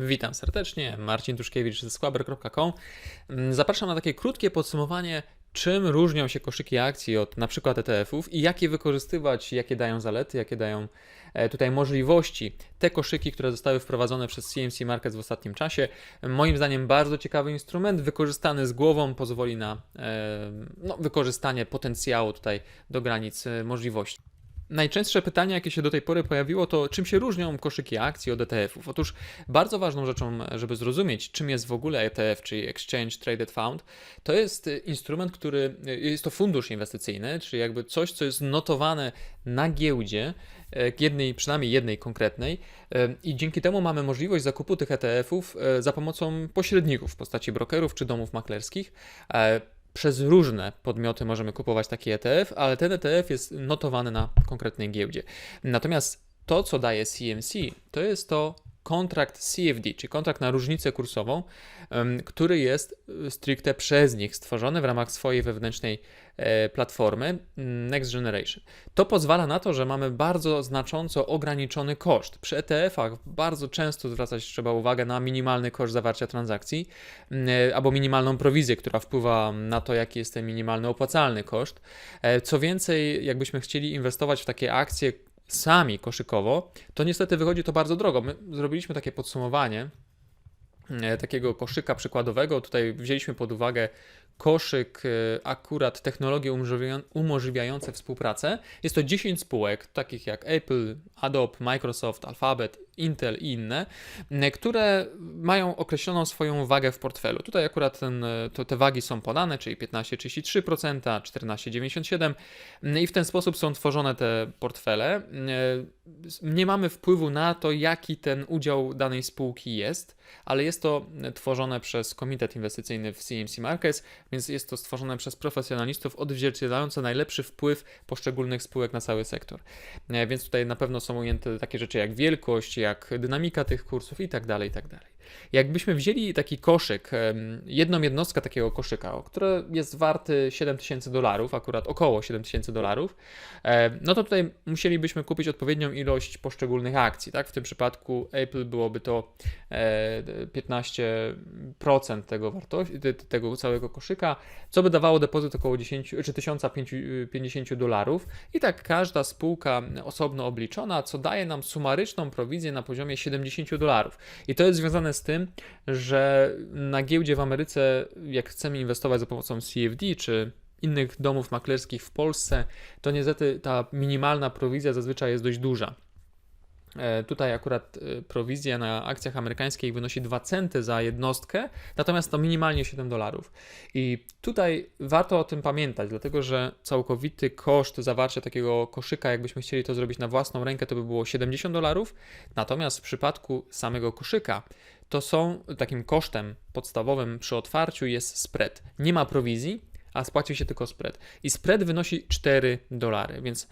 Witam serdecznie, Marcin Tuszkiewicz ze squaber.com. Mm, Zapraszam na takie krótkie podsumowanie, czym różnią się koszyki akcji od na przykład ETF-ów i jak je wykorzystywać, jakie dają zalety, jakie dają e, tutaj możliwości. Te koszyki, które zostały wprowadzone przez CMC Markets w ostatnim czasie, moim zdaniem bardzo ciekawy instrument, wykorzystany z głową, pozwoli na e, no, wykorzystanie potencjału tutaj do granic e, możliwości. Najczęstsze pytanie, jakie się do tej pory pojawiło, to czym się różnią koszyki akcji od ETF-ów? Otóż bardzo ważną rzeczą, żeby zrozumieć, czym jest w ogóle ETF, czyli Exchange Traded Fund, to jest y, instrument, który y, jest to fundusz inwestycyjny, czyli jakby coś, co jest notowane na giełdzie, y, jednej, przynajmniej jednej konkretnej, y, i dzięki temu mamy możliwość zakupu tych ETF-ów y, za pomocą pośredników w postaci brokerów czy domów maklerskich. Przez różne podmioty możemy kupować taki ETF, ale ten ETF jest notowany na konkretnej giełdzie. Natomiast to, co daje CMC, to jest to kontrakt CFD, czyli kontrakt na różnicę kursową, który jest y, stricte przez nich stworzony w ramach swojej wewnętrznej e, platformy mm, Next Generation. To pozwala na to, że mamy bardzo znacząco ograniczony koszt. Przy ETF-ach bardzo często zwracać trzeba uwagę na minimalny koszt zawarcia transakcji mm, e, albo minimalną prowizję, która wpływa na to, jaki jest ten minimalny opłacalny koszt. E, Co więcej, jakbyśmy chcieli inwestować w takie akcje sami koszykowo, to niestety wychodzi to bardzo drogo. My zrobiliśmy takie podsumowanie e, takiego koszyka przykładowego. Tutaj wzięliśmy pod uwagę koszyk e, akurat technologie umożliwiające współpracę. Jest to 10 spółek, takich jak Apple, Adobe, Microsoft, Alphabet, Intel i inne, które mają określoną swoją wagę w portfelu. Tutaj akurat ten, e, to, te wagi są podane, czyli 15,33%, 14,97% m, i w ten sposób są tworzone te portfele. E, Nie mamy wpływu na to, jaki ten udział danej spółki jest, ale jest to tworzone przez Komitet Inwestycyjny w CMC Markets, więc jest to stworzone przez profesjonalistów odzwierciedlające najlepszy wpływ poszczególnych spółek na cały sektor. E, Więc tutaj na pewno są ujęte takie rzeczy jak wielkość, jak dynamika tych kursów i tak dalej, i tak dalej. Jakbyśmy wzięli taki koszyk, jedną jednostkę takiego koszyka, który jest warty 7000 dolarów, akurat około 7000 dolarów, e, no to tutaj musielibyśmy kupić odpowiednią ilość poszczególnych akcji. Tak? W tym przypadku Apple byłoby to e, 15% tego wartości, te- tego całego koszyka, co by dawało depozyt około 10 czy 1050 dolarów. I tak każda spółka osobno obliczona, co daje nam sumaryczną prowizję na poziomie 70 dolarów. I to jest związane z tym, że na giełdzie w Ameryce, jak chcemy inwestować za pomocą CFD czy innych domów maklerskich w Polsce, to niestety ta minimalna prowizja zazwyczaj jest dość duża. E, Tutaj akurat e, prowizja na akcjach amerykańskich wynosi 2 centy za jednostkę, natomiast to minimalnie 7 dolarów. I tutaj warto o tym pamiętać, dlatego że całkowity koszt zawarcia takiego koszyka, jakbyśmy chcieli to zrobić na własną rękę, to by było 70 dolarów. Natomiast w przypadku samego koszyka, to są takim kosztem podstawowym przy otwarciu jest spread. Nie ma prowizji, a spłaci się tylko spread. I spread wynosi 4 dolary, więc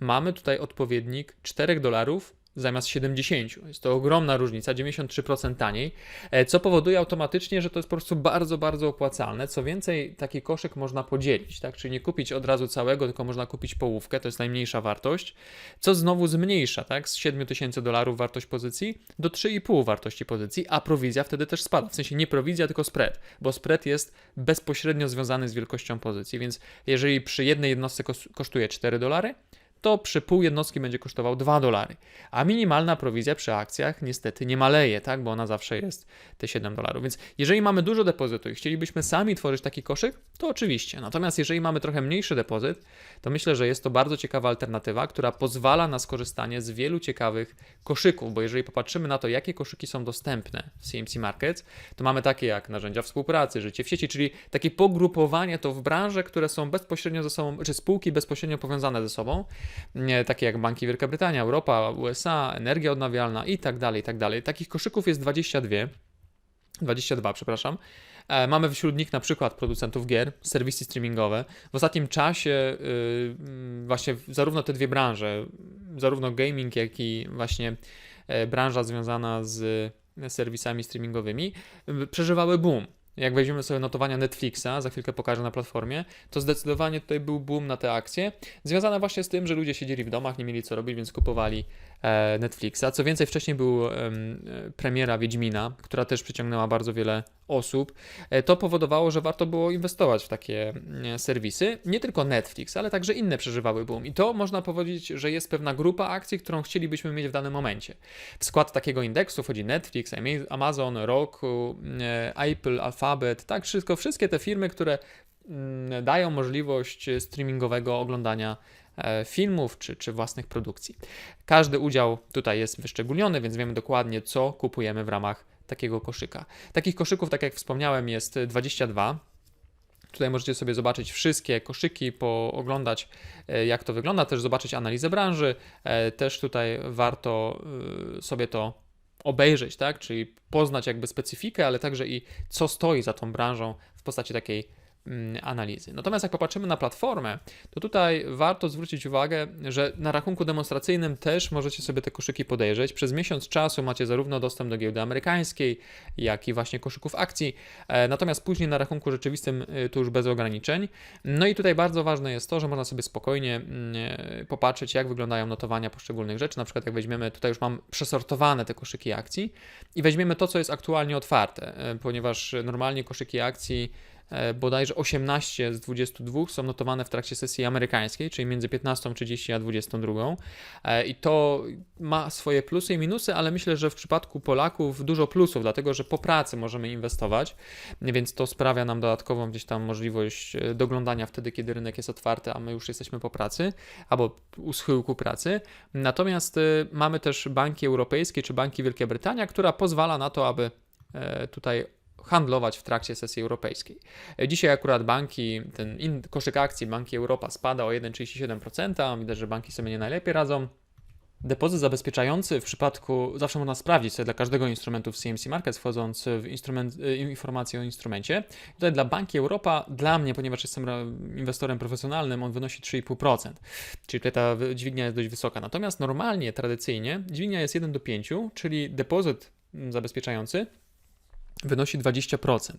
mamy tutaj odpowiednik 4 dolarów zamiast 70. Jest to ogromna różnica, 93% taniej, e, co powoduje automatycznie, że to jest po prostu bardzo, bardzo opłacalne. Co więcej, taki koszyk można podzielić, tak? Czyli nie kupić od razu całego, tylko można kupić połówkę, to jest najmniejsza wartość, co znowu zmniejsza, tak? Z 7000 dolarów wartość pozycji do 3,5 wartości pozycji, a prowizja wtedy też spada. W sensie nie prowizja, tylko spread, bo spread jest bezpośrednio związany z wielkością pozycji, więc jeżeli przy jednej jednostce kos- kosztuje 4 dolary, to przy pół jednostki będzie kosztował 2 dolary. A minimalna prowizja przy akcjach niestety nie maleje, tak? bo ona zawsze jest te 7 dolarów. Więc jeżeli mamy dużo depozytu i chcielibyśmy sami tworzyć taki koszyk, to oczywiście. Natomiast jeżeli mamy trochę mniejszy depozyt, to myślę, że jest to bardzo ciekawa alternatywa, która pozwala na skorzystanie z wielu ciekawych koszyków, bo jeżeli popatrzymy na to, jakie koszyki są dostępne w CMC Markets, to mamy takie jak narzędzia współpracy, życie w sieci, czyli takie pogrupowanie to w branże, które są bezpośrednio ze sobą, czy spółki bezpośrednio powiązane ze sobą, takie jak banki Wielka Brytania, Europa, USA, energia odnawialna i tak dalej, i tak dalej. Takich koszyków jest 22. 22, przepraszam. E, Mamy wśród nich na przykład producentów gier, serwisy streamingowe. W ostatnim czasie y, właśnie zarówno te dwie branże, zarówno gaming, jak i właśnie e, branża związana z serwisami streamingowymi, y, przeżywały boom. Jak weźmiemy sobie notowania Netflixa, za chwilkę pokażę na platformie, to zdecydowanie tutaj był boom na te akcje, związane właśnie z tym, że ludzie siedzieli w domach, nie mieli co robić, więc kupowali Netflixa. Co więcej, wcześniej był e, premiera Wiedźmina, która też przyciągnęła bardzo wiele osób. E, To powodowało, że warto było inwestować w takie mm, serwisy. Nie tylko Netflix, ale także inne przeżywały boom. I to można powiedzieć, że jest pewna grupa akcji, którą chcielibyśmy mieć w danym momencie. W skład takiego indeksu wchodzi Netflix, Ama- Amazon, Roku, e, Apple, Alphabet, tak, wszystko, wszystkie te firmy, które mm, dają możliwość streamingowego oglądania e, filmów czy, czy własnych produkcji. Każdy udział tutaj jest wyszczególniony, więc wiemy dokładnie, co kupujemy w ramach takiego koszyka. Takich koszyków, tak jak wspomniałem, jest 22. Tutaj możecie sobie zobaczyć wszystkie koszyki, pooglądać e, jak to wygląda, też zobaczyć analizę branży. E, Też tutaj warto sobie to obejrzeć, tak? Czyli poznać jakby specyfikę, ale także i co stoi za tą branżą w postaci takiej analizy. Natomiast jak popatrzymy na platformę, to tutaj warto zwrócić uwagę, że na rachunku demonstracyjnym też możecie sobie te koszyki podejrzeć. Przez miesiąc czasu macie zarówno dostęp do giełdy amerykańskiej, jak i właśnie koszyków akcji, e, natomiast później na rachunku rzeczywistym y, to już bez ograniczeń. No i tutaj bardzo ważne jest to, że można sobie spokojnie mm, e, popatrzeć, jak wyglądają notowania poszczególnych rzeczy. Na przykład jak weźmiemy, tutaj już mam przesortowane te koszyki akcji i weźmiemy to, co jest aktualnie otwarte, e, ponieważ normalnie koszyki akcji e, bodajże 18 z 22 są notowane w trakcie sesji amerykańskiej, czyli między 15.30 a 22. E, I to ma swoje plusy i minusy, ale myślę, że w przypadku Polaków dużo plusów, dlatego że po pracy możemy inwestować, więc to sprawia nam dodatkową gdzieś tam możliwość e, doglądania wtedy, kiedy rynek jest otwarty, a my już jesteśmy po pracy albo u schyłku pracy. Natomiast mamy też banki europejskie czy banki Wielkiej Brytanii, która pozwala na to, aby e, tutaj handlować w trakcie sesji europejskiej. Dzisiaj akurat banki, ten koszyk akcji Banki Europa spada o 1,37%. Widać, że banki sobie nie najlepiej radzą. Depozyt zabezpieczający w przypadku, zawsze można sprawdzić sobie dla każdego instrumentu w CMC Markets, wchodząc w instrument, y, informację o instrumencie. Tutaj dla Banki Europa, dla mnie, ponieważ jestem inwestorem profesjonalnym, on wynosi 3,5%. Czyli tutaj ta dźwignia jest dość wysoka. Natomiast normalnie, tradycyjnie, dźwignia jest 1 do 5, czyli depozyt mm, zabezpieczający wynosi 20%.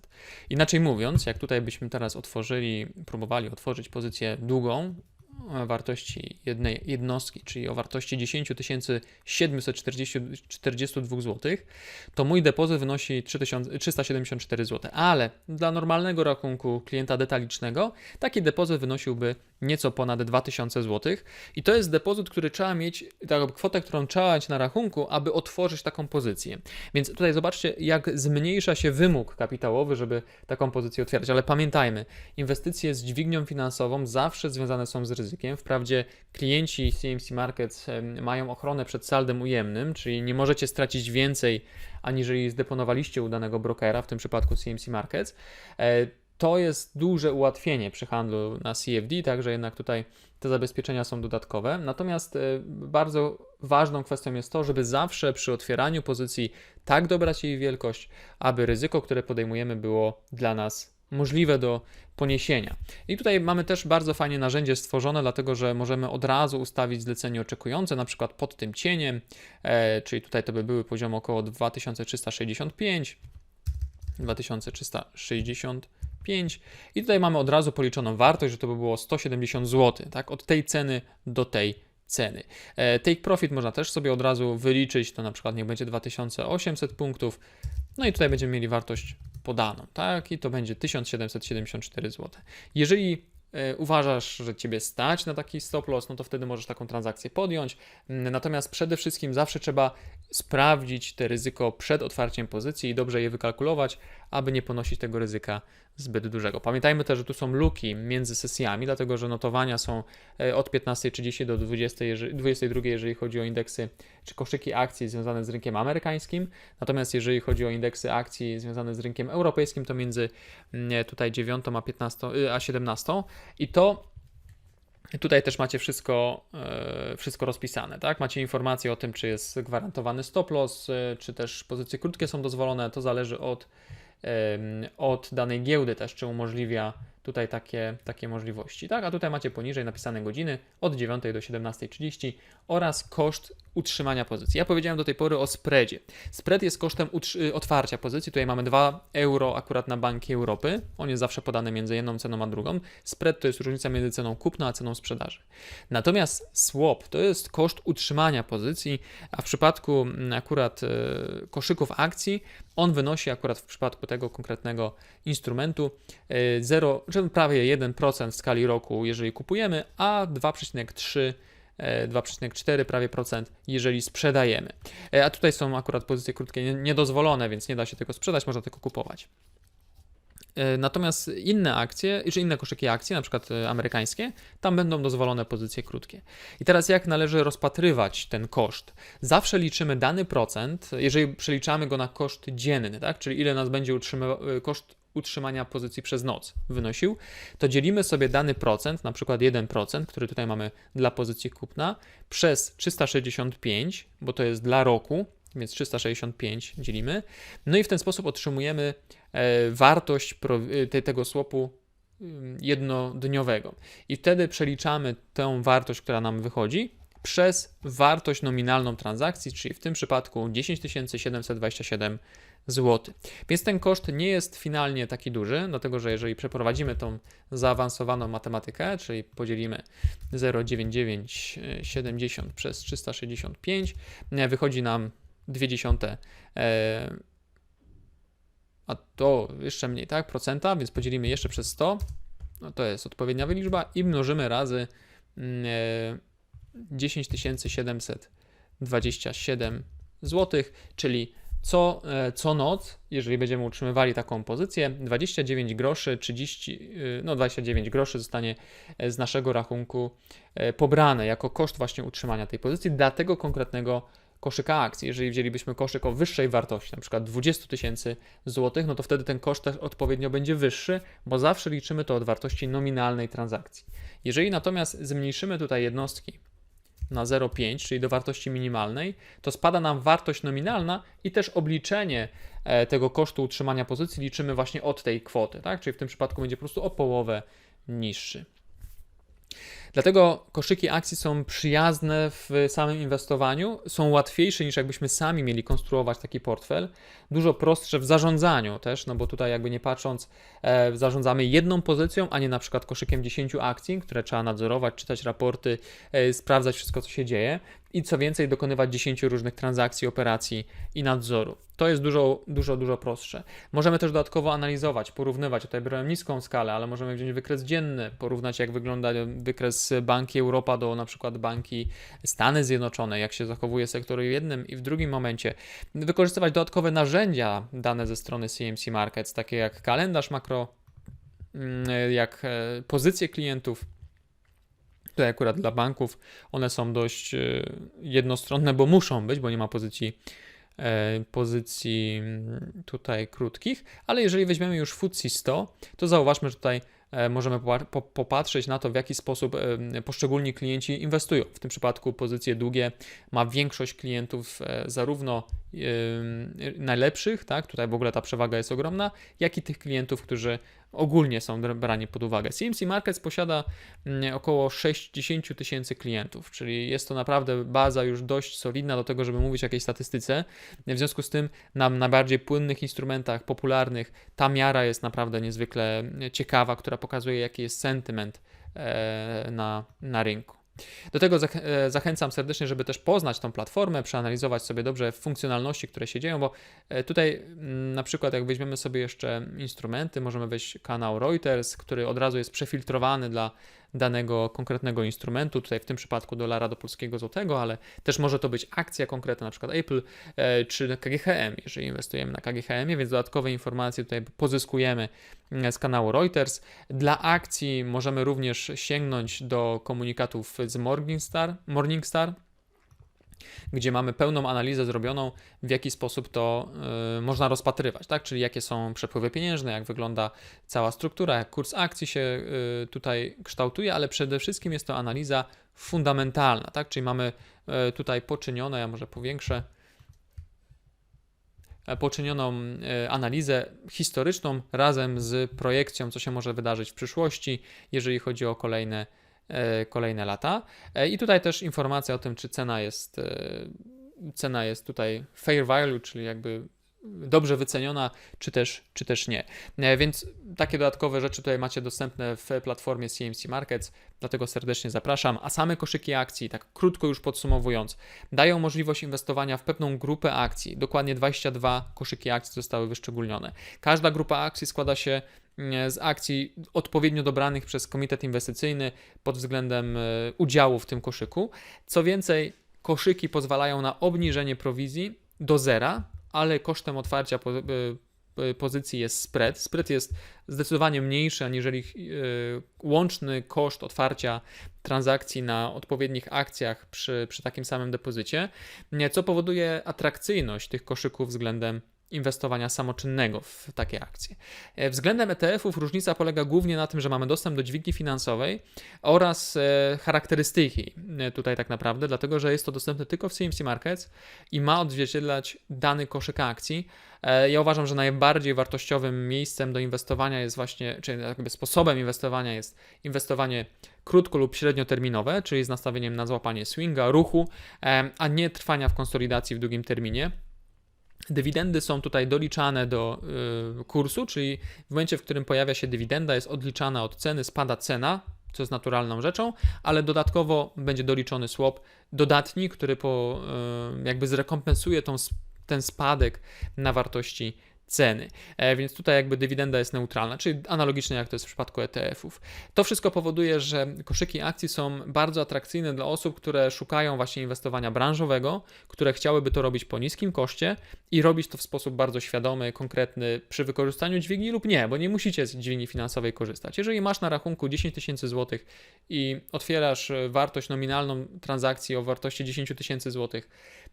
Inaczej mówiąc, jak tutaj byśmy teraz otworzyli, próbowali otworzyć pozycję długą wartości jednej jednostki, czyli o wartości 10 742 zł, to mój depozyt wynosi 3000 374 zł. Ale dla normalnego rachunku klienta detalicznego taki depozyt wynosiłby nieco ponad 2000 zł. I to jest depozyt, który trzeba mieć, taką kwotę, którą trzeba mieć na rachunku, aby otworzyć taką pozycję. Więc tutaj zobaczcie, jak zmniejsza się wymóg kapitałowy, żeby taką pozycję otwierać. Ale pamiętajmy, inwestycje z dźwignią finansową zawsze związane są z ryzykiem. Wprawdzie klienci CMC Markets mają ochronę przed saldem ujemnym, czyli nie możecie stracić więcej, aniżeli zdeponowaliście u danego brokera, w tym przypadku CMC Markets. To jest duże ułatwienie przy handlu na CFD, także jednak tutaj te zabezpieczenia są dodatkowe. Natomiast e, bardzo ważną kwestią jest to, żeby zawsze przy otwieraniu pozycji tak dobrać jej wielkość, aby ryzyko, które podejmujemy, było dla nas możliwe do poniesienia. I tutaj mamy też bardzo fajnie narzędzie stworzone, dlatego że możemy od razu ustawić zlecenie oczekujące, na przykład pod tym cieniem, e, czyli tutaj to by były poziomy około 2365, 2365 i tutaj mamy od razu policzoną wartość, że to by było 170 zł, tak, od tej ceny do tej ceny. E, Take profit można też sobie od razu wyliczyć, to na przykład niech będzie 2800 punktów, no i tutaj będziemy mieli wartość podaną, tak, i to będzie 1774 zł. Jeżeli e, uważasz, że Ciebie stać na taki stop loss, no to wtedy możesz taką transakcję podjąć. Mm, Natomiast przede wszystkim zawsze trzeba sprawdzić te ryzyko przed otwarciem pozycji i dobrze je wykalkulować, aby nie ponosić tego ryzyka zbyt dużego. Pamiętajmy też, że tu są luki między sesjami, dlatego że notowania są e, od 15.30 do 20, jeżeli- 22, jeżeli chodzi o indeksy czy koszyki akcji związane z rynkiem amerykańskim. Natomiast jeżeli chodzi o indeksy akcji związane z rynkiem europejskim, to między mm, tutaj 9 a 15 y, a 17 i to Tutaj też macie wszystko, e, wszystko rozpisane, tak? Macie informacje o tym, czy jest gwarantowany stop loss, e, czy też pozycje krótkie są dozwolone. To zależy od, od danej giełdy też, czy umożliwia tutaj takie, takie możliwości, tak? A tutaj macie poniżej napisane godziny od 9 do 17.30 oraz koszt utrzymania pozycji. Ja powiedziałem do tej pory o spreadzie. Spread jest kosztem otwarcia pozycji. Tutaj mamy 2 euro akurat na Banki Europy. On jest zawsze podany między jedną ceną a drugą. Spread to jest różnica między ceną kupna a ceną sprzedaży. Natomiast swap to jest koszt utrzymania pozycji, a w przypadku mm, akurat e, koszyków akcji on wynosi akurat w przypadku tego konkretnego instrumentu 0, e, prawie 1% w skali roku, jeżeli kupujemy, a 2,3 2,4 e, prawie procent, jeżeli sprzedajemy. E, a tutaj są akurat pozycje krótkie niedozwolone, więc nie da się tego sprzedać, można tylko kupować. E, natomiast inne akcje, czy inne koszyki akcji, na przykład amerykańskie, tam będą dozwolone pozycje krótkie. I teraz jak należy rozpatrywać ten koszt? Zawsze liczymy dany procent, jeżeli przeliczamy go na koszt dzienny, tak? czyli ile nas będzie utrzymywał koszt utrzymania pozycji przez noc wynosił, to dzielimy sobie dany procent, na przykład 1%, który tutaj mamy dla pozycji kupna, przez 365, bo to jest dla roku, więc 365 dzielimy. No i w ten sposób otrzymujemy e, wartość e, tego słopu jednodniowego. I wtedy przeliczamy tę wartość, która nam wychodzi, przez wartość nominalną transakcji, czyli w tym przypadku 10 727 zł. Więc ten koszt nie jest finalnie taki duży, dlatego że jeżeli przeprowadzimy tą zaawansowaną matematykę, czyli podzielimy 0,9970 przez 365, e, wychodzi nam 0,2 e, a to jeszcze mniej, tak, procenta, więc podzielimy jeszcze przez 100, no to jest odpowiednia liczba i mnożymy razy 10 727 zł, czyli co, e, co noc, jeżeli będziemy utrzymywali taką pozycję, 29 groszy, 30, e, no 29 groszy zostanie e, z naszego rachunku pobrane jako koszt właśnie utrzymania tej pozycji dla tego konkretnego koszyka akcji. Jeżeli wzięlibyśmy koszyk o wyższej wartości, na przykład 20 tysięcy złotych, no to wtedy ten koszt też odpowiednio będzie wyższy, bo zawsze liczymy to od wartości nominalnej transakcji. Jeżeli natomiast zmniejszymy tutaj jednostki na 0,5, czyli do wartości minimalnej, to spada nam wartość nominalna i też obliczenie e, tego kosztu utrzymania pozycji liczymy właśnie od tej kwoty, tak? Czyli w tym przypadku będzie po prostu o połowę niższy. Dlatego koszyki akcji są przyjazne w samym inwestowaniu, są łatwiejsze niż jakbyśmy sami mieli konstruować taki portfel, dużo prostsze w zarządzaniu też, no bo tutaj jakby nie patrząc, e, zarządzamy jedną pozycją, a nie na przykład koszykiem 10 akcji, które trzeba nadzorować, czytać raporty, e, sprawdzać wszystko, co się dzieje i co więcej, dokonywać 10 różnych transakcji, operacji i nadzoru. To jest dużo, dużo, dużo prostsze. Możemy też dodatkowo analizować, porównywać. Tutaj brałem niską skalę, ale możemy wziąć wykres dzienny, porównać jak wygląda wykres banki Europa do na przykład banki Stany Zjednoczone, jak się zachowuje sektor w jednym i w drugim momencie. Wykorzystywać dodatkowe narzędzia dane ze strony CMC Markets, takie jak kalendarz makro, mm, jak e, pozycje klientów, Tutaj akurat dla banków one są dość e, jednostronne, bo muszą być, bo nie ma pozycji e, pozycji mm, tutaj krótkich, ale jeżeli weźmiemy już FTSE 100, to zauważmy, że tutaj możemy popatrzeć na to, w jaki sposób e, poszczególni klienci inwestują. W tym przypadku pozycje długie ma większość klientów e, zarówno najlepszych, tak, tutaj w ogóle ta przewaga jest ogromna, jak i tych klientów, którzy ogólnie są brani pod uwagę. CMC Markets posiada mm, około 60 tysięcy klientów, czyli jest to naprawdę baza już dość solidna do tego, żeby mówić o jakiejś statystyce. W związku z tym na najbardziej płynnych instrumentach popularnych ta miara jest naprawdę niezwykle ciekawa, która pokazuje jaki jest sentyment e, na, na rynku. Do tego e, zachęcam serdecznie, żeby też poznać tą platformę, przeanalizować sobie dobrze funkcjonalności, które się dzieją, bo e, tutaj mm, na przykład jak weźmiemy sobie jeszcze instrumenty, możemy wejść kanał Reuters, który od razu jest przefiltrowany dla danego konkretnego instrumentu, tutaj w tym przypadku dolara do polskiego złotego, ale też może to być akcja konkretna, na przykład Apple e, czy KGHM, jeżeli inwestujemy na KGHM, więc dodatkowe informacje tutaj pozyskujemy mm, z kanału Reuters. Dla akcji możemy również sięgnąć do komunikatów z Morningstar, Morningstar gdzie mamy pełną analizę zrobioną, w jaki sposób to y, można rozpatrywać, tak? czyli jakie są przepływy pieniężne, jak wygląda cała struktura, jak kurs akcji się y, tutaj kształtuje, ale przede wszystkim jest to analiza fundamentalna, tak? czyli mamy y, tutaj poczynione, ja może powiększę, e, poczynioną analizę historyczną razem z projekcją, co się może wydarzyć w przyszłości, jeżeli chodzi o kolejne kolejne lata. E, I tutaj też informacja o tym, czy cena jest, e, cena jest tutaj fair value, czyli jakby dobrze wyceniona, czy też, czy też nie. E, Więc takie dodatkowe rzeczy tutaj macie dostępne w platformie CMC Markets, dlatego serdecznie zapraszam. A same koszyki akcji, tak krótko już podsumowując, dają możliwość inwestowania w pewną grupę akcji. Dokładnie 22 koszyki akcji zostały wyszczególnione. Każda grupa akcji składa się z akcji odpowiednio dobranych przez komitet inwestycyjny pod względem e, udziału w tym koszyku. Co więcej, koszyki pozwalają na obniżenie prowizji do zera, ale kosztem otwarcia y, pozycji jest spread. Spread jest zdecydowanie mniejszy aniżeli łączny koszt otwarcia transakcji na odpowiednich akcjach przy, przy takim samym depozycie, co powoduje atrakcyjność tych koszyków względem inwestowania samoczynnego w takie akcje. E, Względem ETF-ów różnica polega głównie na tym, że mamy dostęp do dźwigni finansowej oraz e, charakterystyki e, tutaj tak naprawdę, dlatego że jest to dostępne tylko w CMC Markets i ma odzwierciedlać dany koszyk akcji. Ja uważam, że najbardziej wartościowym miejscem do inwestowania jest właśnie, czy jakby sposobem inwestowania jest inwestowanie krótko lub średnioterminowe, czyli z nastawieniem na złapanie swinga, ruchu, a nie trwania w konsolidacji w długim terminie. Dywidendy są tutaj doliczane do y, kursu, czyli w momencie, w którym pojawia się dywidenda, jest odliczana od ceny, spada cena, co jest naturalną rzeczą, ale dodatkowo będzie doliczony swap dodatni, który po, y, jakby zrekompensuje tą, ten spadek na wartości ceny. E, więc tutaj jakby dywidenda jest neutralna, czyli analogicznie jak to jest w przypadku ETF-ów. To wszystko powoduje, że koszyki akcji są bardzo atrakcyjne dla osób, które szukają właśnie inwestowania branżowego, które chciałyby to robić po niskim koszcie i robić to w sposób bardzo świadomy, konkretny przy wykorzystaniu dźwigni lub nie, bo nie musicie z dźwigni finansowej korzystać. Jeżeli masz na rachunku 10 tysięcy złotych i otwierasz wartość nominalną transakcji o wartości 10 tysięcy złotych,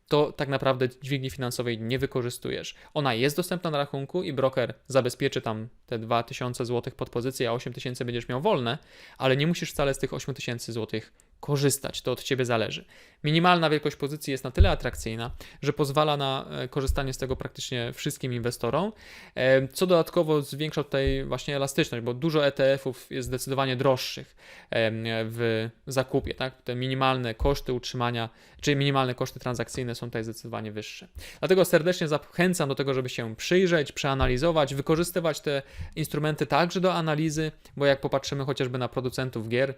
to tak naprawdę dźwigni finansowej nie wykorzystujesz. Ona jest dostępna na rachunku i broker zabezpieczy tam te 2000 zł pod pozycję, a 8000 będziesz miał wolne, ale nie musisz wcale z tych 8000 zł korzystać. To od ciebie zależy. Minimalna wielkość pozycji jest na tyle atrakcyjna, że pozwala na e, korzystanie z tego praktycznie wszystkim inwestorom, e, co dodatkowo zwiększa tutaj właśnie elastyczność, bo dużo ETF-ów jest zdecydowanie droższych em, w zakupie. Tak? Te minimalne koszty utrzymania, czyli minimalne koszty transakcyjne są tutaj zdecydowanie wyższe. Dlatego serdecznie zachęcam do tego, żeby się przyjrzeć, przeanalizować, wykorzystywać te instrumenty także do analizy, bo jak popatrzymy chociażby na producentów gier,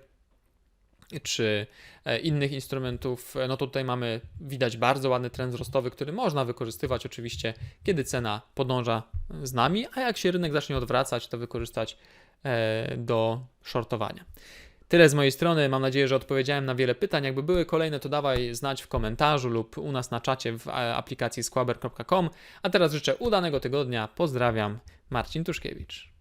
czy e, innych instrumentów, e, no to tutaj mamy, widać bardzo ładny trend wzrostowy, który można wykorzystywać oczywiście, kiedy cena podąża z nami, a jak się rynek zacznie odwracać, to wykorzystać e, do shortowania. Tyle z mojej strony. Mam nadzieję, że odpowiedziałem na wiele pytań. Jakby były kolejne, to dawaj znać w komentarzu lub u nas na czacie w e, aplikacji squaber.com. A teraz życzę udanego tygodnia. Pozdrawiam. Marcin Tuszkiewicz.